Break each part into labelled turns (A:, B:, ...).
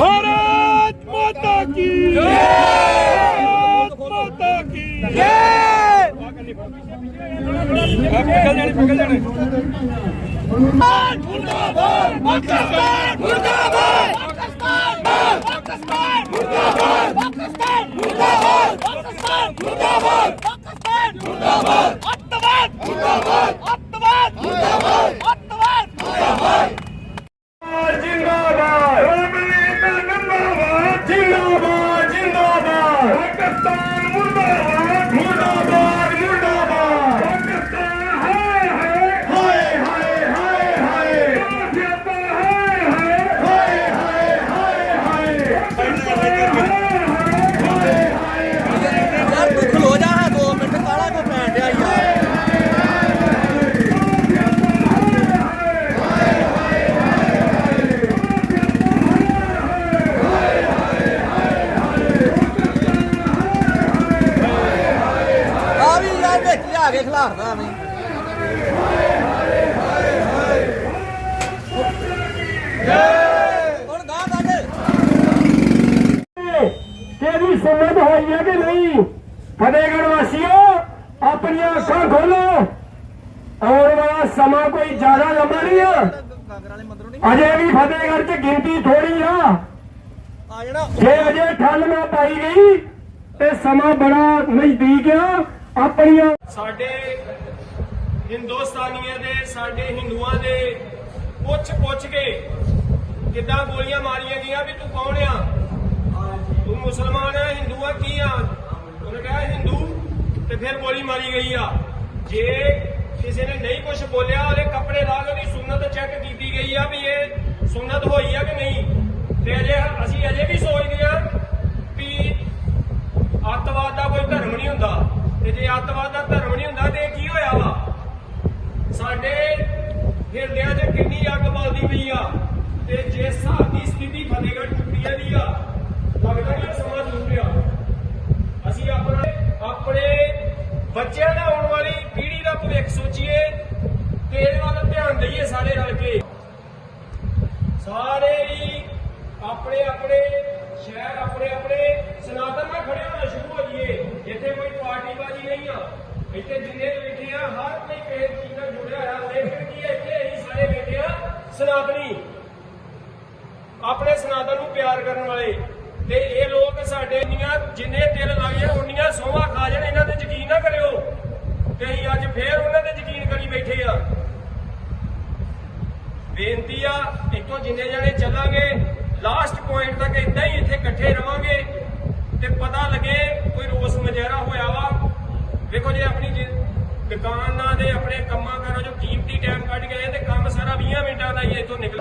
A: भारत माता की भारत माता की जय पिघल जाने पिघल जाने मुर्दाबाद पाकिस्तान मुर्दाबाद पाकिस्तान पाकिस्तान मुर्दाबाद पाकिस्तान मुर्दाबाद पाकिस्तान मुर्दाबाद पाकिस्तान मुर्दाबाद अत्तवाद मुर्दाबाद ਤੇਰੀ ਸੁਣਤ ਹੋਈ ਹੈ ਕਿ ਨਹੀਂ? ਫਤਿਹਗੜ੍ਹ ਵਾਸੀਓ ਆਪਣੀਆਂ ਅੱਖਾਂ ਖੋਲੋ। ਆਉਣ ਵਾਲਾ ਸਮਾਂ ਕੋਈ ਜ਼ਿਆਦਾ ਲੰਮਾ ਨਹੀਂ ਆ। ਅਜੇ ਵੀ ਫਤਿਹਗੜ੍ਹ 'ਚ ਗਿਣਤੀ ਥੋੜੀ ਆ। ਜੇ ਅਜੇ ਠੱਲ ਨਾ ਪਾਈ ਗਈ, ਤੇ ਸਮਾਂ ਬੜਾ ਨਜ਼ਦੀਕ ਆ। ਆਪਣੀਆਂ
B: ਸਾਡੇ ਹਿੰਦੁਸਤਾਨੀਆਂ ਦੇ, ਸਾਡੇ ਹਿੰਦੂਆਂ ਦੇ ਪੁੱਛ ਪੁੱਛ ਕੇ ਕਿੱਦਾਂ ਗੋਲੀਆਂ ਮਾਰੀਆਂ ਗਈਆਂ ਵੀ ਤੂੰ ਕੌਣ ਆ? ਮੁਸਲਮਾਨ ਆ ਹਿੰਦੂ ਆ ਕੀ ਆ? ਉਹਨੇ ਕਿਹਾ ਹਿੰਦੂ, ਤੇ ਫਿਰ ਗੋਲੀ ਮਾਰੀ ਗਈ ਆ। ਜੇ ਕਿਸੇ ਨੇ ਨਹੀਂ ਕੁਝ ਬੋਲਿਆ, ਉਹਦੇ ਕੱਪੜੇ ਲਾ ਕੇ ਉਹਦੀ ਸੁਨਨਤ ਚੈੱਕ ਕੀਤੀ ਗਈ ਆ ਵੀ ਇਹ ਸੁਨਨਤ ਹੋਈ ਆ ਕਿ ਨਹੀਂ। ਤੇ ਅਜੇ ਅਸੀਂ ਅਜੇ ਵੀ ਸੋਚਦੇ ਆ ਵੀ ਅੱਤਵਾਦ ਦਾ ਕੋਈ ਧਰਮ ਨਹੀਂ ਹੁੰਦਾ। ਤੇ ਜੇ ਅੱਤਵਾਦ ਦਾ ਧਰਮ ਨਹੀਂ ਹੁੰਦਾ, ਤੇ ਇਹ ਕੀ ਹੋਇਆ ਵਾ? ਸਾਡੇ ਹਿਰਦਿਆਂ 'ਚ ਕਿੰਨੀ ਅੱਗ ਬਲਦੀ ਪਈ ਆ। ਤੇ ਜੇ ਹਿਸਾਬ ਦੀ ਸਥਿਤੀ ਫਤਿਹਗੜ੍ਹ ਚੁੱਕੀਆਂ ਦੀ ਆ ਲੱਗਦਾ ਨਹੀਂ ਸਮਾਂ ਜ਼ਰੂਰ ਆ ਅਸੀਂ ਆਪਣੇ ਆਪਣੇ ਬੱਚਿਆਂ ਦਾ ਆਉਣ ਵਾਲੀ ਪੀੜ੍ਹੀ ਦਾ ਭਵਿੱਖ ਸੋਚੀਏ ਤੇ ਇਹਦੇ ਵੱਲ ਧਿਆਨ ਦਈਏ ਸਾਰੇ ਰਲ ਕੇ। ਸਾਰੇ ਹੀ ਆਪਣੇ ਆਪਣੇ, ਸ਼ਹਿਰ ਆਪਣੇ ਆਪਣੇ, ਸਨਾਤਨ ਨਾਲ ਖੜੇ ਹੋਣਾ ਸ਼ੁਰੂ ਹੋ ਜਾਈਏ। ਇੱਥੇ ਕੋਈ ਪਾਰਟੀਬਾਜ਼ੀ ਨਹੀਂ ਆ। ਇੱਥੇ ਜਿੰਨੇ ਬੈਠੇ ਆ, ਹਰ ਕੋਈ ਕਿਸੇ ਚੀਜ਼ ਨਾਲ ਜੁੜਿਆ ਹੋਇਆ। ਲੇਕਿਨ ਕੀ ਇੱਥੇ ਹੀ ਸਾਰੇ ਬੈਠੇ ਆ, ਸਨਾਤਨੀ। ਆਪਣੇ ਸਨਾਤਨ ਨੂੰ ਪਿਆਰ ਕਰਨ ਵਾਲੇ। ਤੇ ਇਹ ਲੋਕ ਸਾਡੇ ਨੀਆਂ ਜਿੰਨੇ ਦਿਲ ਲੱਗ ਜਾਣ ਉਨੀਆਂ ਸੋਹਾਂ ਖਾ ਜਾਣ, ਇਹਨਾਂ ਤੇ ਯਕੀਨ ਨਾ ਕਰਿਓ। ਤੇ ਅਸੀਂ ਅੱਜ ਫੇਰ ਉਹਨਾਂ ਤੇ ਯਕੀਨ ਕਰੀ ਬੈਠੇ ਆ। ਬੇਨਤੀ ਆ, ਇੱਥੋਂ ਜਿੰਨੇ ਜਣੇ ਚੱਲਾਂਗੇ ਲਾਸਟ ਪੁਆਇੰਟ ਤੱਕ ਇਦਾਂ ਹੀ ਇੱਥੇ ਇਕੱਠੇ ਰਵਾਂਗੇ ਤੇ ਪਤਾ ਲੱਗੇ ਕੋਈ ਰੋਸ ਮਜੈਰਾ ਹੋਇਆ ਵਾ। ਵੇਖੋ ਜੇ ਆਪਣੀ ਦੁਕਾਨਾਂ ਦੇ ਆਪਣੇ ਕੰਮਾਂ ਕਾਰਾਂ ਜੋ ਕੀਮਤੀ ਟਾਈਮ ਕੱਢ ਕੇ ਤੇ ਕੰਮ ਸਾਰਾ 20 ਮਿੰਟਾਂ ਦਾ ਹੀ ਇੱਥੋਂ ਨਿਕਲ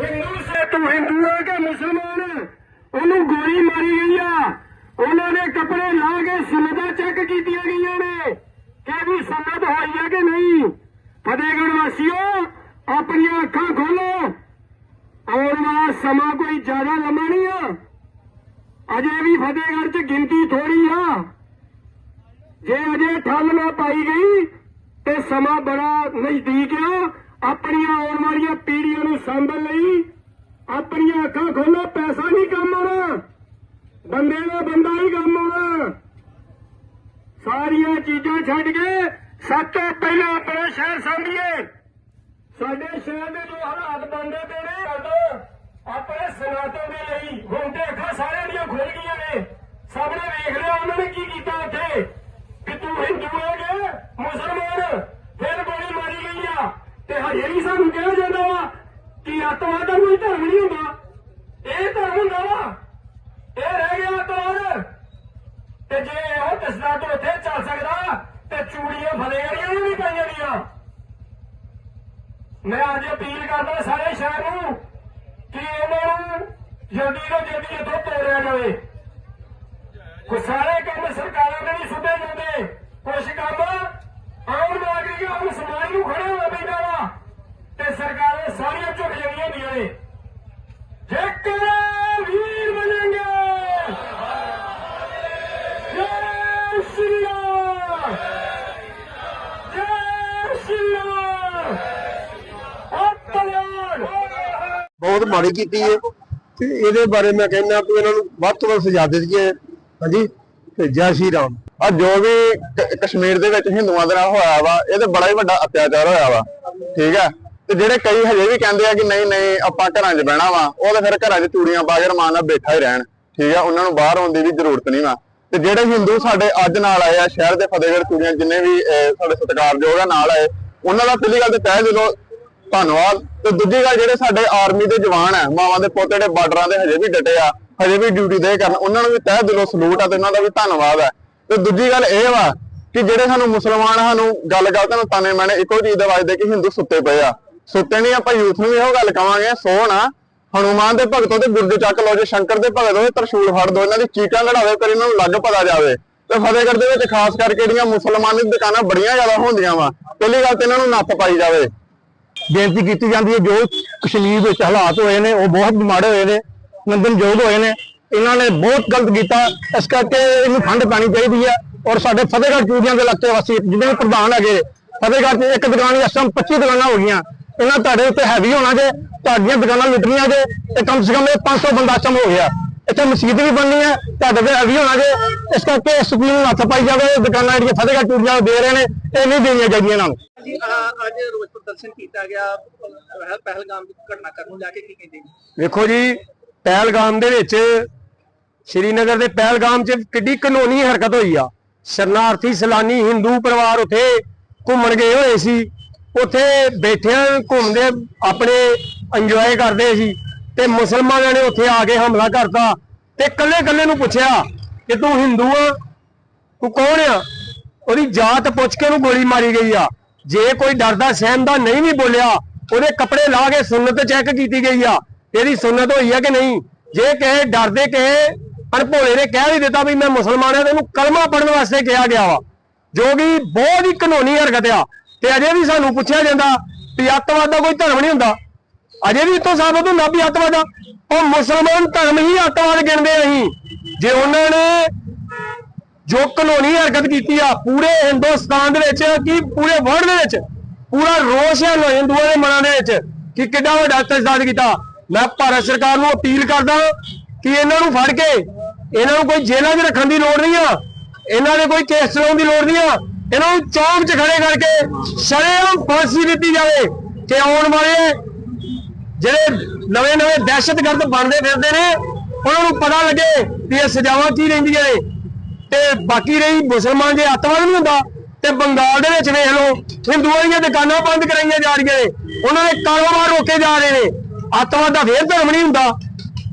B: ਹਿੰਦੂ
A: ਸੇ ਤੂੰ ਹਿੰਦੂ ਹੈ ਕਿ ਮੁਸਲਮਾਨ ਹੈ ਉਹਨੂੰ ਗੋਲੀ ਮਾਰੀ ਗਈ ਆ ਉਹਨਾਂ ਨੇ ਕੱਪੜੇ ਲਾ ਕੇ ਸੁਨਦਾ ਚੈੱਕ ਕੀਤੀਆਂ ਗਈਆਂ ਨੇ ਕਿ ਵੀ ਸੁਨਤ ਹੋਈ ਹੈ ਕਿ ਨਹੀਂ ਫਤਿਹਗੜ੍ਹ ਵਾਸੀਓ ਆਪਣੀਆਂ ਅੱਖਾਂ ਖੋਲੋ ਆਉਣ ਵਾਲਾ ਸਮਾਂ ਕੋਈ ਜ਼ਿਆਦਾ ਲੰਮਾ ਨਹੀਂ ਆ ਅਜੇ ਵੀ ਫਤਿਹਗੜ੍ਹ 'ਚ ਗਿਣਤੀ ਥੋੜੀ ਆ। ਜੇ ਅਜੇ ਠੱਲ ਨਾ ਪਾਈ ਗਈ ਤੇ ਸਮਾਂ ਬੜਾ ਨਜ਼ਦੀਕ ਆ। ਆਪਣੀਆਂ ਆਉਣ ਵਾਲੀਆਂ ਪੀੜ੍ਹੀਆਂ ਨੂੰ ਸੰਭਲ ਲਈ ਆਪਣੀਆਂ ਅੱਖਾਂ ਖੋਲੋ, ਪੈਸਾ ਨਹੀਂ ਕੰਮ ਆਉਣਾ। ਬੰਦੇ ਦਾ ਬੰਦਾ ਹੀ ਕੰਮ ਆਉਣਾ। ਸਾਰੀਆਂ ਚੀਜ਼ਾਂ ਛੱਡ ਕੇ ਸਭ ਤੋਂ ਪਹਿਲਾਂ ਆਪਣੇ ਸ਼ਹਿਰ ਸੰਭੀਏ। ਸਾਡੇ ਸ਼ਹਿਰ ਦੇ ਜੋ ਹਾਲਾਤ ਬਣਦੇ ਪਏ ਨੇ ਆਪਣੇ ਸਨਾਤਨ ਦੇ ਲਈ ਹੁਣ ਤੇ ਅੱਖਾਂ ਸਾਰਿਆਂ ਦੀਆਂ ਖੁੱਲ ਗਈਆਂ ਨੇ। ਸਭ ਨੇ ਵੇਖ ਲਿਆ ਉਹਨਾਂ ਨੇ ਕੀ ਕੀਤਾ ਉੱਥੇ। ਕਿ ਤੂੰ ਹਿੰਦੂ ਹੈਗੇ ਮੁਸਲਮਾਨ, ਫਿਰ ਗੋਲੀ ਮਾਰੀ ਗਈ ਆ। ਤੇ ਹਜੇ ਵੀ ਸਾਨੂੰ ਕਿਹਾ ਜਾਂਦਾ ਵਾ ਕਿ ਅੱਤਵਾਦ ਦਾ ਕੋਈ ਧਰਮ ਨਹੀਂ ਹੁੰਦਾ। ਇਹ ਧਰਮ ਹੁੰਦਾ ਵਾ। ਇਹ ਰਹਿ ਗਿਆ ਅੱਤਵਾਦ ਤੇ ਜੇ ਉਹ ਦਸਦਾ ਤੋਂ ਉੱਥੇ ਚੱਲ ਸਕਦਾ, ਤੇ ਚੂੜੀਆਂ ਫਲੇੜੀਆਂ ਨੂੰ ਵੀ ਪਾਈਆਂ ਦੀਆਂ ਮੈਂ ਅੱਜ ਅਪੀਲ ਕਰਦਾ ਸਾਰੇ ਸ਼ਹਿਰ ਨੂੰ ਕਿ ਇਹਨਾਂ ਨੂੰ ਜਲਦੀ ਤੋਂ ਜਲਦੀ ਇੱਥੋਂ ਤੋੜਿਆ ਜਾਵੇ? ਕੋਈ ਸਾਰੇ ਕੰਮ ਸਰਕਾਰਾਂ ਦੇ ਨਹੀਂ ਸੁੱਟੇ ਜਾਂਦੇ। ਕੁਝ ਕੰਮ ਆਮ ਨਾਗਰਿਕ ਆਮ ਸਮਾਜ ਨੂੰ ਖੜਾ ਹੋਣਾ ਪੈਂਦਾ ਵਾ ਤੇ ਸਰਕਾਰਾਂ ਸਾਰੀਆਂ ਝੁਕ ਜਾਂਦੀਆਂ ਹੁੰਦੀਆਂ ਨੇ। ਜੇਕਰ ਵੀਰ ਬਣेंगे ਜੈ ਸ਼੍ਰੀ ਰਾਮ ਜੈ ਸ਼੍ਰੀ ਰਾਮ ਅਤਿਆਰ
C: ਬਹੁਤ ਮਾੜੀ ਕੀਤੀ ਹੈ। ਤੇ ਇਹਦੇ ਬਾਰੇ ਮੈਂ ਕਹਿੰਦਾ ਵੀ ਇਹਨਾਂ ਨੂੰ ਵੱਧ ਤੋਂ ਵੱਧ ਸਜ਼ਾ ਦਿੱਤੀ ਹੈ ਹਾਂਜੀ, ਤੇ ਜੈ ਸ਼੍ਰੀ ਰਾਮ। ਆ ਜੋ ਵੀ ਕਸ਼ਮੀਰ ਦੇ ਵਿੱਚ ਹਿੰਦੂਆਂ ਦੇ ਨਾਲ ਹੋਇਆ ਵਾ, ਇਹ ਤੇ ਬੜਾ ਹੀ ਵੱਡਾ ਅਤਿਆਚਾਰ ਹੋਇਆ ਵਾ। ਠੀਕ ਹੈ? ਤੇ ਜਿਹੜੇ ਕਈ ਹਜੇ ਵੀ ਕਹਿੰਦੇ ਆ ਕਿ ਨਹੀਂ ਨਹੀਂ, ਆਪਾਂ ਘਰਾਂ 'ਚ ਬਹਿਣਾ ਵਾ, ਉਹ ਤੇ ਫਿਰ ਘਰਾਂ 'ਚ ਚੂੜੀਆਂ ਪਾ ਕੇ ਰਮਾਨ ਨਾਲ ਬੈਠਾ ਹੀ ਰਹਿਣ। ਠੀਕ ਆ ਉਹਨਾਂ ਨੂੰ ਬਾਹਰ ਆਉਣ ਦੀ ਵੀ ਜ਼ਰੂਰਤ ਨਹੀਂ ਵਾ। ਤੇ ਜਿਹੜੇ ਹਿੰਦੂ ਸਾਡੇ ਅੱਜ ਨਾਲ ਆਏ ਆ, ਸ਼ਹਿਰ ਦੇ ਫਤਿਹਗੜ੍ਹ ਚੂੜੀਆਂ ਜਿੰਨੇ ਵੀ ਸਾਡੇ ਸਤਿਕਾਰਯੋਗ ਆ ਨਾਲ ਆਏ, ਉਹਨਾਂ ਦਾ ਪਹਿਲੀ ਗੱਲ ਤੇ ਤਹਿ ਦਿਲੋਂ ਧੰਨਵਾਦ। ਤੇ ਦੂਜੀ ਗੱਲ ਜਿਹੜੇ ਸਾਡੇ ਆਰਮੀ ਦੇ ਜਵਾਨ ਆ, ਮਾਵਾਂ ਦੇ ਪੋਤੇ ਜਿਹੜੇ ਬਾਰਡਰਾਂ ਦੇ ਹਜੇ ਵੀ ਡਟੇ ਆ, ਹਜੇ ਵੀ ਡਿਊਟੀ ਦੇ ਕਰਨ, ਉਹਨਾਂ ਨੂੰ ਵੀ ਤਹਿ ਦਿਲੋਂ ਸਲੂਟ ਆ ਤੇ ਉਹਨਾਂ ਦਾ ਵੀ ਧੰਨਵਾਦ ਹੈ ਤੇ ਦੂਜੀ ਗੱਲ ਇਹ ਵਾ ਕਿ ਜਿਹੜੇ ਸਾਨੂੰ ਮੁਸਲਮਾਨ ਸਾਨੂੰ ਗੱਲ ਗੱਲ ਤੁਹਾਨੂੰ ਤਾਨੇ ਮੈਨੇ, ਇੱਕੋ ਚੀਜ਼ ਦੇ ਵੱਜਦੇ ਕਿ ਹਿੰਦੂ ਸੁੱਤੇ ਪਏ ਆ। ਸੁੱਤੇ ਨਹੀਂ, ਆਪਾਂ ਯੂਥ ਨੂੰ ਇਹੋ ਗੱਲ ਕਵਾਂਗੇ ਸੋ ਨਾ ਹਨੂਮਾਨ ਦੇ ਭਗਤੋਂ ਤੇ ਗੁਰਦੇ ਚੱਕ ਲਓ, ਜੇ ਸ਼ੰਕਰ ਦੇ ਭਗਤ ਹੋਏ, ਤਰਸ਼ੂਲ ਫੜ ਦੋ, ਇਹਨਾਂ ਦੀ ਚੀਕਾਂ ਲੜਾਵੇ ਪਰ ਇਹਨਾਂ ਨੂੰ ਲੱਗ ਪਤਾ ਜਾਵੇ। ਤੇ ਫਤਿਹਗੜ੍ਹ ਦੇ ਵਿੱਚ ਖਾਸ ਕਰਕੇ ਜਿਹੜੀਆਂ ਮੁਸਲਮਾਨੀ ਦੁਕਾਨਾਂ ਬੜੀਆਂ ਜ਼ਿਆਦਾ ਹੁੰਦੀਆਂ ਵਾ, ਪਹਿਲੀ ਗੱਲ ਤੇ ਇਹਨਾਂ ਨੂੰ ਨੱਪ ਪਾਈ ਜਾਵੇ। ਬੇਨਤੀ ਕੀਤੀ ਜਾਂਦੀ ਹੈ ਜੋ ਕਸ਼ਮੀਰ ਵਿੱਚ ਹਾਲਾਤ ਹੋਏ ਨੇ, ਉਹ ਬਹੁਤ ਮਾੜੇ ਹੋਏ ਨੇ, ਨੰਦਨਯੋਗ ਹੋਏ ਨੇ। ਇਹਨਾਂ ਨੇ ਬਹੁਤ ਗਲਤ ਕੀਤਾ, ਇਸ ਕਰਕੇ ਇਹਨੂੰ ਠੰਡ ਪੈਣੀ ਚਾਹੀਦੀ ਹੈ ਔਰ ਸਾਡੇ ਫਤਿਹਗੜ੍ਹ ਚੂੜੀਆਂ ਦੇ ਇਲਾਕੇ ਵਾਸੀ, ਜਿੰਨੇ ਵੀ ਪ੍ਰਧਾਨ ਹੈਗੇ, ਫਤਿਹਗੜ੍ਹ 'ਚ ਇੱਕ ਦੁਕਾਨ ਇਸ ਟਾਈਮ 25 ਦੁਕਾਨਾਂ ਹੋ ਗਈਆਂ। ਇਹਨਾਂ ਤੁਹਾਡੇ ਉੱਤੇ ਹੈਵੀ ਹੋਣਾ ਜੇ, ਤੁਹਾਡੀਆਂ ਦੁਕਾਨਾਂ ਲੁੱਟਣੀਆਂ ਜੇ ਤੇ ਕਮ ਸੇ ਕਮ ਇਹ 500 ਬੰਦਾ ਚਮ ਹੋ ਗਿਆ। ਇੱਥੇ ਮਸਜਿਦ ਵੀ ਬਣਨੀ ਹੈ, ਤੁਹਾਡੇ ਤੇ ਹੈਵੀ ਹੋਣਾ ਜੇ, ਇਸ ਕਰਕੇ ਸਕੂਲ ਨੂੰ ਹੱਥ ਪਾਈ ਜਾਵੇ, ਇਹ ਦੁਕਾਨਾਂ ਜਿਹੜੀਆਂ ਫਤਿਹਗੜ੍ਹ ਚੂੜੀਆਂ ਦੇ ਰਹੇ ਨੇ, ਇਹ ਨਹੀਂ ਦੇਣੀਆਂ ਚਾਹੀਦੀਆਂ ਇਹਨਾਂ ਨੂੰ।
D: ਜੀ ਅੱਜ ਰੋਜ਼ ਪ੍ਰਦਰਸ਼ਨ ਕੀਤਾ ਗਿਆ ਪਹਿਲ ਪਹਿਲਗਾਮ ਦੀ ਘਟਨਾ ਕਰਨ ਨੂੰ ਲੈ ਕੇ ਕੀ ਕਹਿੰਦੇ ਜੀ?
A: ਵੇਖੋ ਜੀ, ਪਹਿਲਗਾਮ ਦੇ ਵਿੱਚ ਸ਼੍ਰੀਨਗਰ ਦੇ ਪਹਿਲਗਾਮ 'ਚ ਕਿੱਡੀ ਕਾਨੂੰਨੀ ਹਰਕਤ ਹੋਈ ਆ। ਸ਼ਰਨਾਰਥੀ ਸੈਲਾਨੀ ਹਿੰਦੂ ਪਰਿਵਾਰ ਉੱਥੇ ਘੁੰਮਣ ਗਏ ਹੋਏ ਸੀ। ਉੱਥੇ ਬੈਠਿਆਂ ਘੁੰਮਦੇ ਆਪਣੇ ਇੰਜੋਏ ਕਰਦੇ ਸੀ ਤੇ ਮੁਸਲਮਾਨਾਂ ਨੇ ਉੱਥੇ ਆ ਕੇ ਹਮਲਾ ਕਰਤਾ ਤੇ ਕੱਲੇ ਕੱਲੇ ਨੂੰ ਪੁੱਛਿਆ ਕਿ ਤੂੰ ਹਿੰਦੂ ਆ? ਤੂੰ ਕੌਣ ਆ? ਉਹਦੀ ਜਾਤ ਪੁੱਛ ਕੇ ਉਹਨੂੰ ਗੋਲੀ ਮਾਰੀ ਗਈ ਆ। ਜੇ ਕੋਈ ਡਰਦਾ, ਸਹਿਮਦਾ ਨਹੀਂ ਵੀ ਬੋਲਿਆ, ਉਹਦੇ ਕੱਪੜੇ ਲਾ ਕੇ ਸੁਨਨਤ ਚੈੱਕ ਕੀਤੀ ਗਈ ਆ। ਇਹਦੀ ਸੁਨਨਤ ਹੋਈ ਆ ਕਿ ਨਹੀਂ? ਜੇ ਕਹੇ ਡਰਦੇ ਕਹੇ ਪਰ ਭੋਲੇ ਨੇ ਕਹਿ ਵੀ ਦਿੱਤਾ ਵੀ ਮੈਂ ਮੁਸਲਮਾਨ ਆ, ਤੇ ਕਲਮਾ ਪੜਨ ਵਾਸਤੇ ਕਿਹਾ ਗਿਆ ਵਾ, ਜੋ ਕਿ ਬਹੁਤ ਹੀ ਕਾਨੂੰਨੀ ਹਰਕਤ ਆ। ਤੇ ਅਜੇ ਵੀ ਸਾਨੂੰ ਪੁੱਛਿਆ ਜਾਂਦਾ ਵੀ ਅੱਤਵਾਦ ਦਾ ਕੋਈ ਧਰਮ ਨਹੀਂ ਹੁੰਦਾ। ਅਜੇ ਵੀ ਤੋਂ ਸਾਬਤ ਹੁੰਦਾ ਵੀ ਅੱਤਵਾਦ ਆ। ਉਹ ਮੁਸਲਮਾਨ ਧਰਮ ਹੀ ਅੱਤਵਾਦ ਗਿਣਦੇ ਅਸੀਂ। ਜੇ ਉਹਨਾਂ ਨੇ ਜੋ ਕਲੋਨੀ ਹਰਕਤ ਕੀਤੀ ਆ, ਪੂਰੇ ਹਿੰਦੁਸਤਾਨ ਦੇ ਵਿੱਚ ਕਿ ਪੂਰੇ ਵਰਲਡ ਦੇ ਵਿੱਚ, ਪੂਰਾ ਰੋਸ਼ ਹੈ ਹਿੰਦੂਆਂ ਦੇ ਮਨਾਂ ਦੇ ਵਿੱਚ ਕਿ ਕਿੱਡਾ ਵੱਡਾ ਤਜਦਾਦ ਕੀਤਾ। ਮੈਂ ਭਾਰਤ ਸਰਕਾਰ ਨੂੰ ਅਪੀਲ ਕਰਦਾ ਕਿ ਇਹਨਾਂ ਨੂੰ ਫੜ ਕੇ, ਇਹਨਾਂ ਨੂੰ ਕੋਈ ਜੇਲ੍ਹਾਂ 'ਚ ਰੱਖਣ ਦੀ ਲੋੜ ਨਹੀਂ ਆ, ਇਹਨਾਂ ਦੇ ਕੋਈ ਕੇਸ ਚਲਾਉਣ ਦੀ ਲੋੜ ਨਹੀਂ ਆ, ਇਹਨਾਂ ਨੂੰ ਚੌਂਕ 'ਚ ਖੜੇ ਕਰਕੇ ਸ਼ਰੇਆਮ ਫਾਂਸੀ ਦਿੱਤੀ ਜਾਵੇ ਕਿ ਆਉਣ ਵਾਲੇ ਜਿਹੜੇ ਨਵੇਂ ਨਵੇਂ ਦਹਿਸ਼ਤਗਰਦ ਬਣਦੇ ਫਿਰਦੇ ਨੇ, ਉਹਨਾਂ ਨੂੰ ਪਤਾ ਲੱਗੇ ਕਿ ਇਹ ਸਜ਼ਾਵਾਂ ਕੀ ਰਹਿੰਦੀਆਂ ਨੇ। ਤੇ ਬਾਕੀ ਰਹੀ ਮੁਸਲਮਾਨ ਜੇ ਅੱਤਵਾਦ ਨਹੀਂ ਹੁੰਦਾ, ਤੇ ਬੰਗਾਲ ਦੇ ਵਿੱਚ ਵੇਖ ਲਓ, ਹਿੰਦੂਆਂ ਦੀਆਂ ਦੁਕਾਨਾਂ ਬੰਦ ਕਰਾਈਆਂ ਜਾ ਰਹੀਆਂ ਨੇ, ਉਹਨਾਂ ਦੇ ਕਾਰੋਬਾਰ ਰੋਕੇ ਜਾ ਰਹੇ ਨੇ। ਅੱਤਵਾਦ ਦਾ ਫੇਰ ਧਰਮ ਨਹੀਂ ਹੁੰਦਾ।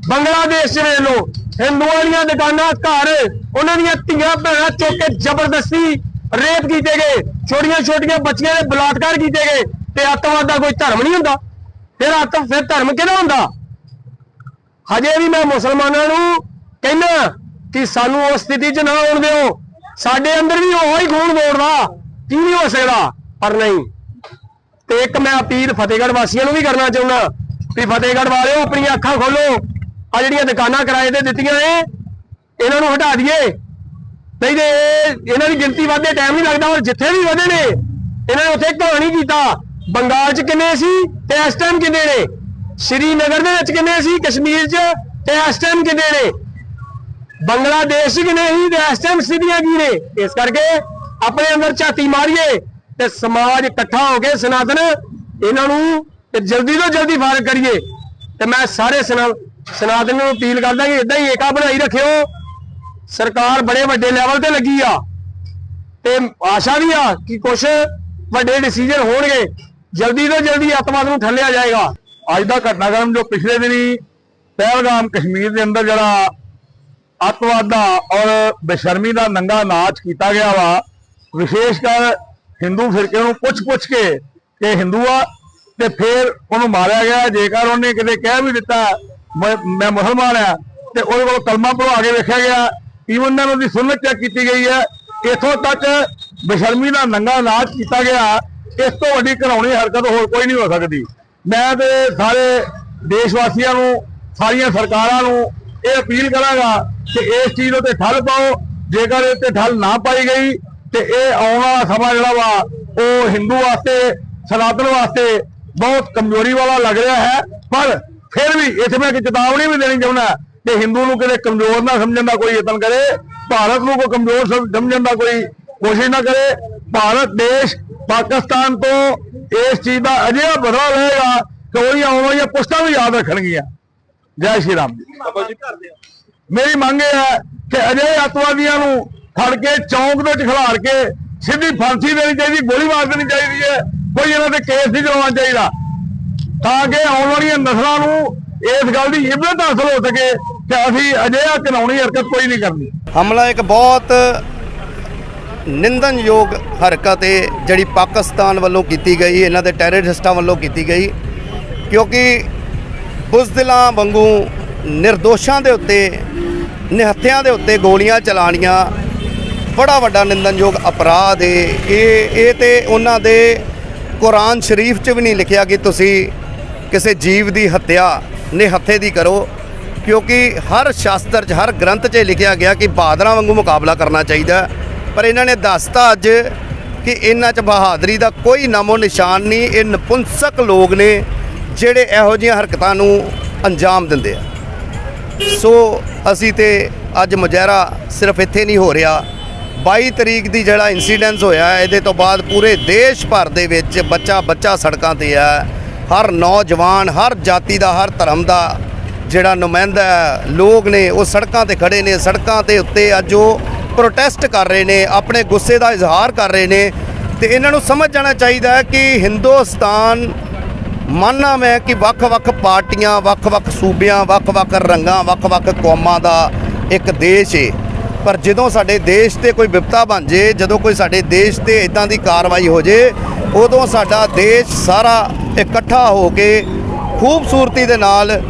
A: ਬੰਗਲਾਦੇਸ਼ 'ਚ ਵੇਖ ਲਓ, ਹਿੰਦੂਆਂ ਦੀਆਂ ਦੁਕਾਨਾਂ, ਘਰ, ਉਹਨਾਂ ਦੀਆਂ ਧੀਆਂ ਭੈਣਾਂ ਚੁੱਕ ਕੇ ਜ਼ਬਰਦਸਤੀ ਰੇਪ ਕੀਤੇ ਗਏ, ਛੋਟੀਆਂ ਛੋਟੀਆਂ ਬੱਚੀਆਂ ਦੇ ਬਲਾਤਕਾਰ ਕੀਤੇ ਗਏ, ਤੇ ਅੱਤਵਾਦ ਦਾ ਕੋਈ ਧਰਮ ਨਹੀਂ ਹੁੰਦਾ। ਫਿਰ ਆਤਮ ਫਿਰ ਧਰਮ ਕਿਹਦਾ ਹੁੰਦਾ? ਹਜੇ ਵੀ ਮੈਂ ਮੁਸਲਮਾਨਾਂ ਨੂੰ ਕਹਿੰਦਾ ਕਿ ਸਾਨੂੰ ਉਸ ਸਥਿਤੀ 'ਚ ਨਾ ਆਉਣ ਦਿਓ। ਸਾਡੇ ਅੰਦਰ ਵੀ ਉਹ ਹੀ ਖੂਨ ਦੌੜਦਾ ਕੀ ਨਹੀਂ ਹੋ ਸਕਦਾ,
B: ਪਰ ਨਹੀਂ। ਤੇ ਇੱਕ ਮੈਂ ਅਪੀਲ ਫਤਿਹਗੜ੍ਹ ਵਾਸੀਆਂ ਨੂੰ ਵੀ ਕਰਨਾ ਚਾਹੁੰਦਾ, ਵੀ ਫਤਿਹਗੜ੍ਹ ਵਾਲਿਓ ਆਪਣੀਆਂ ਅੱਖਾਂ ਖੋਲੋ। ਆ ਜਿਹੜੀਆਂ ਦੁਕਾਨਾਂ ਕਿਰਾਏ ਤੇ ਦਿੱਤੀਆਂ ਏ ਇਹਨਾਂ ਨੂੰ ਹਟਾ ਦਈਏ। ਨਹੀਂ ਤੇ ਇਹਨਾਂ ਦੀ ਗਿਣਤੀ ਵਧਦੇ, ਟਾਈਮ ਨਹੀਂ ਲੱਗਦਾ, ਔਰ ਜਿੱਥੇ ਵੀ ਵਧੇ ਨੇ, ਇਹਨਾਂ ਨੇ ਉੱਥੇ ਕਹਾਣੀ ਕੀਤਾ। ਬੰਗਾਲ 'ਚ ਕਿੰਨੇ ਸੀ ਤੇ ਇਸ ਟਾਈਮ ਕਿੰਨੇ ਨੇ? ਸ਼੍ਰੀਨਗਰ ਦੇ ਵਿੱਚ ਕਿੰਨੇ ਸੀ, ਕਸ਼ਮੀਰ 'ਚ ਤੇ ਇਸ ਟਾਈਮ ਕਿੰਨੇ ਨੇ? ਬੰਗਲਾਦੇਸ਼ 'ਚ ਕਿੰਨੇ ਇਸ ਟਾਈਮ ਸਥਿਤੀਆਂ ਕੀ ਨੇ? ਇਸ ਕਰਕੇ ਆਪਣੇ ਅੰਦਰ ਝਾਤੀ ਮਾਰੀਏ ਤੇ ਸਮਾਜ ਇਕੱਠਾ ਹੋ ਕੇ ਸਨਾਤਨ ਇਹਨਾਂ ਨੂੰ ਤੇ ਜਲਦੀ ਤੋਂ ਜਲਦੀ ਫਾਰਗ ਕਰੀਏ। ਤੇ ਮੈਂ ਸਾਰੇ ਸਨਾਤਨ ਨੂੰ ਅਪੀਲ ਕਰਦਾ ਕਿ ਇਦਾਂ ਹੀ ਏਕਾ ਬਣਾਈ ਰੱਖਿਓ। ਸਰਕਾਰ ਬੜੇ ਵੱਡੇ ਲੈਵਲ ਤੇ ਲੱਗੀ ਆ। ਤੇ ਆਸ਼ਾ ਵੀ ਆ ਕਿ ਕੁਝ ਵੱਡੇ ਡਿਸੀਜਨ ਹੋਣਗੇ। ਜਲਦੀ ਤੋਂ ਜਲਦੀ ਅੱਤਵਾਦ ਨੂੰ ਠੱਲਿਆ ਜਾਏਗਾ।
E: ਅੱਜ ਦਾ ਘਟਨਾਕ੍ਰਮ ਜੋ ਪਿਛਲੇ ਦਿਨੀ ਪਹਿਲਗਾਮ ਕਸ਼ਮੀਰ ਦੇ ਅੰਦਰ ਜਿਹੜਾ ਅੱਤਵਾਦ ਦਾ ਔਰ ਬੇਸ਼ਰਮੀ ਦਾ ਨੰਗਾ ਨਾਚ ਕੀਤਾ ਗਿਆ ਵਾ। ਵਿਸ਼ੇਸ਼ ਕਰ ਹਿੰਦੂ ਫਿਰਕੇ ਨੂੰ ਪੁੱਛ-ਪੁੱਛ ਕੇ ਕਿ ਹਿੰਦੂ ਆ ਤੇ ਫਿਰ ਉਹਨੂੰ ਮਾਰਿਆ ਗਿਆ। ਜੇਕਰ ਉਹਨੇ ਕਿਤੇ ਕਹਿ ਵੀ ਦਿੱਤਾ, ਮੈਂ ਮੈਂ ਮੁਸਲਮਾਨ ਆ ਤੇ ਉਹਦੇ ਕੋਲ ਕਲਮਾ ਪੜਵਾ ਕੇ ਵੇਖਿਆ ਗਿਆ। ਈਵਨ ਨਾਲ ਉਹਦੀ ਸੁਨਨਤ ਚੈੱਕ ਕੀਤੀ ਗਈ ਹੈ। ਇਥੋਂ ਤੱਕ ਬੇਸ਼ਰਮੀ ਦਾ ਨੰਗਾ ਨਾਚ ਕੀਤਾ ਗਿਆ। ਇਸ ਤੋਂ ਵੱਡੀ ਘਰਾਉਣੀ ਹਰਕਤ ਹੋਰ ਕੋਈ ਨਹੀਂ ਹੋ ਸਕਦੀ। ਮੈਂ ਤੇ ਸਾਰੇ ਦੇਸ਼ ਵਾਸੀਆਂ ਨੂੰ, ਸਾਰੀਆਂ ਸਰਕਾਰਾਂ ਨੂੰ ਇਹ ਅਪੀਲ ਕਰਾਂਗਾ ਕਿ ਇਸ ਚੀਜ਼ ਉੱਤੇ ਠੱਲ ਪਾਓ। ਜੇਕਰ ਇਹ ਤੇ ਠੱਲ ਨਾ ਪਾਈ ਗਈ ਤੇ ਇਹ ਆਉਣ ਵਾਲਾ ਸਮਾਂ ਜਿਹੜਾ ਵਾ, ਉਹ ਹਿੰਦੂ ਵਾਸਤੇ, ਸਨਾਤਨ ਵਾਸਤੇ ਬਹੁਤ ਕਮਜ਼ੋਰੀ ਵਾਲਾ ਲੱਗ ਰਿਹਾ ਹੈ। ਪਰ ਫਿਰ ਵੀ ਇੱਥੇ ਮੈਂ ਇੱਕ ਚੇਤਾਵਨੀ ਵੀ ਦੇਣੀ ਚਾਹੁੰਦਾ ਕਿ ਹਿੰਦੂ ਨੂੰ ਕਿਤੇ ਕਮਜ਼ੋਰ ਨਾ ਸਮਝਣ ਦਾ ਕੋਈ ਯਤਨ ਕਰੇ। ਭਾਰਤ ਨੂੰ ਕੋਈ ਕਮਜ਼ੋਰ ਸਮਝਣ ਦਾ ਕੋਈ ਕੋਸ਼ਿਸ਼ ਨਾ ਕਰੇ। ਭਾਰਤ ਦੇਸ਼ ਪਾਕਿਸਤਾਨ ਤੋਂ ਇਸ ਚੀਜ਼ ਦਾ ਅਜਿਹਾ ਬਦਲਾ ਲਏਗਾ ਕਿ ਉਹਦੀਆਂ ਆਉਣ ਵਾਲੀਆਂ ਪੁਸ਼ਤਾਂ ਵੀ ਯਾਦ ਰੱਖਣਗੀਆਂ। ਜੈ ਸ਼੍ਰੀ ਰਾਮ ਜੀ। ਮੇਰੀ ਮੰਗ ਇਹ ਹੈ ਕਿ ਅਜਿਹੇ ਅੱਤਵਾਦੀਆਂ ਨੂੰ ਫੜ ਕੇ ਚੌਂਕ ਵਿੱਚ ਖਿਲਾਰ ਕੇ ਸਿੱਧੀ ਫਾਂਸੀ ਦੇਣੀ ਚਾਹੀਦੀ ਗੋਲੀ ਮਾਰ ਦੇਣੀ ਚਾਹੀਦੀ ਹੈ। ਕੋਈ ਇਹਨਾਂ ਤੇ ਕੇਸ ਨਹੀਂ ਕਰਵਾਉਣਾ ਚਾਹੀਦਾ। ਤਾਂ ਕਿ ਆਉਣ ਵਾਲੀਆਂ ਨਸਲਾਂ ਨੂੰ ਇਸ ਗੱਲ ਦੀ ਇਬਰਤ ਹਾਸਲ ਹੋ ਸਕੇ ਕਿ ਅਸੀਂ ਅਜਿਹਾ ਕਾਨੂੰਨੀ ਹਰਕਤ ਕੋਈ ਨਹੀਂ ਕਰਨੀ।
F: ਹਮਲਾ ਇੱਕ ਬਹੁਤ ਨਿੰਦਨਯੋਗ ਹਰਕਤ ਹੈ ਜਿਹੜੀ ਪਾਕਿਸਤਾਨ ਵੱਲੋਂ ਕੀਤੀ ਗਈ ਇਹਨਾਂ ਦੇ ਟੈਰਰਿਸਟਾਂ ਵੱਲੋਂ ਕੀਤੀ ਗਈ। ਕਿਉਂਕਿ ਬੁਜ਼ਦਿਲਾਂ ਵਾਂਗੂ ਨਿਰਦੋਸ਼ਾਂ ਦੇ ਉੱਤੇ ਨਿਹੱਥਿਆਂ ਦੇ ਉੱਤੇ ਗੋਲੀਆਂ ਚਲਾਣੀਆਂ ਬੜਾ ਵੱਡਾ ਨਿੰਦਨਯੋਗ ਅਪਰਾਧ ਹੈ ਇਹ ਇਹ ਤੇ ਉਹਨਾਂ ਦੇ ਕੁਰਾਨ ਸ਼ਰੀਫ 'ਚ ਵੀ ਨਹੀਂ ਲਿਖਿਆ ਕਿ ਤੁਸੀਂ ਕਿਸੇ ਜੀਵ ਦੀ ਹੱਤਿਆ, ਨਿਹੱਥੇ ਦੀ ਕਰੋ, ਕਿਉਂਕਿ ਹਰ ਸ਼ਾਸਤਰ 'ਚ, ਹਰ ਗ੍ਰੰਥ 'ਚ ਇਹ ਲਿਖਿਆ ਗਿਆ ਕਿ ਬਹਾਦਰਾਂ ਵਾਂਗੂ ਮੁਕਾਬਲਾ ਕਰਨਾ ਚਾਹੀਦਾ। ਪਰ ਇਹਨਾਂ ਨੇ ਦੱਸਤਾ ਅੱਜ ਕਿ ਇਹਨਾਂ 'ਚ ਬਹਾਦਰੀ ਦਾ ਕੋਈ ਨਾਮੋ ਨਿਸ਼ਾਨ ਨਹੀਂ, ਇਹ ਨਪੁੰਸਕ ਲੋਕ ਨੇ। ਜਿਹੜੇ ਇਹੋ ਜਿਹੀਆਂ ਹਰਕਤਾਂ ਨੂੰ ਅੰਜਾਮ ਦਿੰਦੇ ਆ। ਸੋ ਅਸੀਂ ਤੇ ਅੱਜ ਮੁਜ਼ਾਹਰਾ ਸਿਰਫ ਇੱਥੇ ਨਹੀਂ ਹੋ ਰਿਹਾ। 22 ਤਰੀਕ ਦੀ ਜਿਹੜਾ ਇਨਸੀਡੈਂਸ ਹੋਇਆ, ਇਹਦੇ ਤੋਂ ਬਾਅਦ ਪੂਰੇ ਦੇਸ਼ ਭਰ ਦੇ ਵਿੱਚ ਬੱਚਾ ਬੱਚਾ ਸੜਕਾਂ ਤੇ ਆ। ਹਰ ਨੌਜਵਾਨ, ਹਰ ਜਾਤੀ ਦਾ, ਹਰ ਧਰਮ ਦਾ ਜਿਹੜਾ ਨੁਮਾਇੰਦਾ ਲੋਕ ਨੇ ਉਹ ਸੜਕਾਂ ਤੇ ਖੜੇ ਨੇ। ਸੜਕਾਂ ਦੇ ਉੱਤੇ ਅੱਜ ਉਹ ਪ੍ਰੋਟੈਸਟ ਕਰ ਰਹੇ ਨੇ, ਆਪਣੇ ਗੁੱਸੇ ਦਾ ਇਜ਼ਹਾਰ ਕਰ ਰਹੇ ਨੇ। ਤੇ ਇਹਨਾਂ ਨੂੰ ਸਮਝ ਜਾਣਾ ਚਾਹੀਦਾ ਹੈ ਕਿ ਹਿੰਦੁਸਤਾਨ ਮੰਨਣਾ ਮੈਂ ਕਿ ਵੱਖ-ਵੱਖ ਪਾਰਟੀਆਂ ਵੱਖ-ਵੱਖ ਸੂਬਿਆਂ ਵੱਖ-ਵੱਖ ਰੰਗਾਂ ਵੱਖ-ਵੱਖ ਕੌਮਾਂ ਦਾ ਇੱਕ ਦੇਸ਼ ਏ। ਪਰ ਜਦੋਂ ਸਾਡੇ ਦੇਸ਼ ਤੇ ਕੋਈ ਵਿਪਤਾ ਬਣ ਜੇ, ਜਦੋਂ ਕੋਈ ਸਾਡੇ ਦੇਸ਼ ਤੇ ਇਦਾਂ ਦੀ ਕਾਰਵਾਈ ਹੋ ਜੇ, ਉਦੋਂ ਸਾਡਾ ਦੇਸ਼ ਸਾਰਾ ਇਕੱਠਾ ਹੋ ਕੇ ਖੂਬਸੂਰਤੀ ਦੇ ਨਾਲ,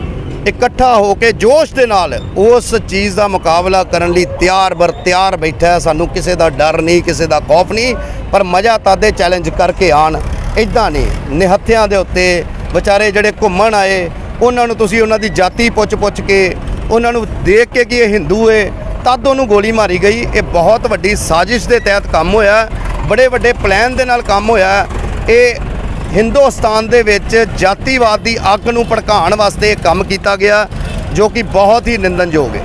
F: ਇਕੱਠਾ ਹੋ ਕੇ ਜੋਸ਼ ਦੇ ਨਾਲ ਉਸ ਚੀਜ਼ ਦਾ ਮੁਕਾਬਲਾ ਕਰਨ ਲਈ ਤਿਆਰ ਬਰ ਤਿਆਰ ਬੈਠਾ ਸਾਨੂੰ ਕਿਸੇ ਦਾ ਡਰ ਨਹੀਂ, ਕਿਸੇ ਦਾ ਖੌਫ ਨਹੀਂ, ਪਰ ਮਜ਼ਾ ਤਾਦੇ ਚੈਲੰਜ ਕਰਕੇ ਆਣ ਇਦਾਂ ਨਹੀਂ। ਨਿਹੱਥਿਆਂ ਦੇ ਉੱਤੇ ਵਿਚਾਰੇ ਜਿਹੜੇ ਘੁੰਮਣ ਆਏ, ਉਹਨਾਂ ਨੂੰ ਤੁਸੀਂ ਉਹਨਾਂ ਦੀ ਜਾਤੀ ਪੁੱਛ-ਪੁੱਛ ਕੇ, ਉਹਨਾਂ ਨੂੰ ਦੇਖ ਕੇ ਕਿ ਇਹ ਹਿੰਦੂ ਏ, ਤਦ ਉਹਨੂੰ ਗੋਲੀ ਮਾਰੀ ਗਈ। ਇਹ ਬਹੁਤ ਵੱਡੀ ਸਾਜ਼ਿਸ਼ ਦੇ ਤਹਿਤ ਕੰਮ ਹੋਇਆ। ਬੜੇ ਵੱਡੇ ਪਲਾਨ ਦੇ ਨਾਲ ਕੰਮ ਹੋਇਆ। ਇਹ ਹਿੰਦੁਸਤਾਨ ਦੇ ਵਿੱਚ ਜਾਤੀਵਾਦ ਦੀ ਅੱਗ ਨੂੰ ਭੜਕਾਉਣ ਵਾਸਤੇ ਇਹ ਕੰਮ ਕੀਤਾ ਗਿਆ, ਜੋ ਕਿ ਬਹੁਤ ਹੀ ਨਿੰਦਨਯੋਗ ਹੈ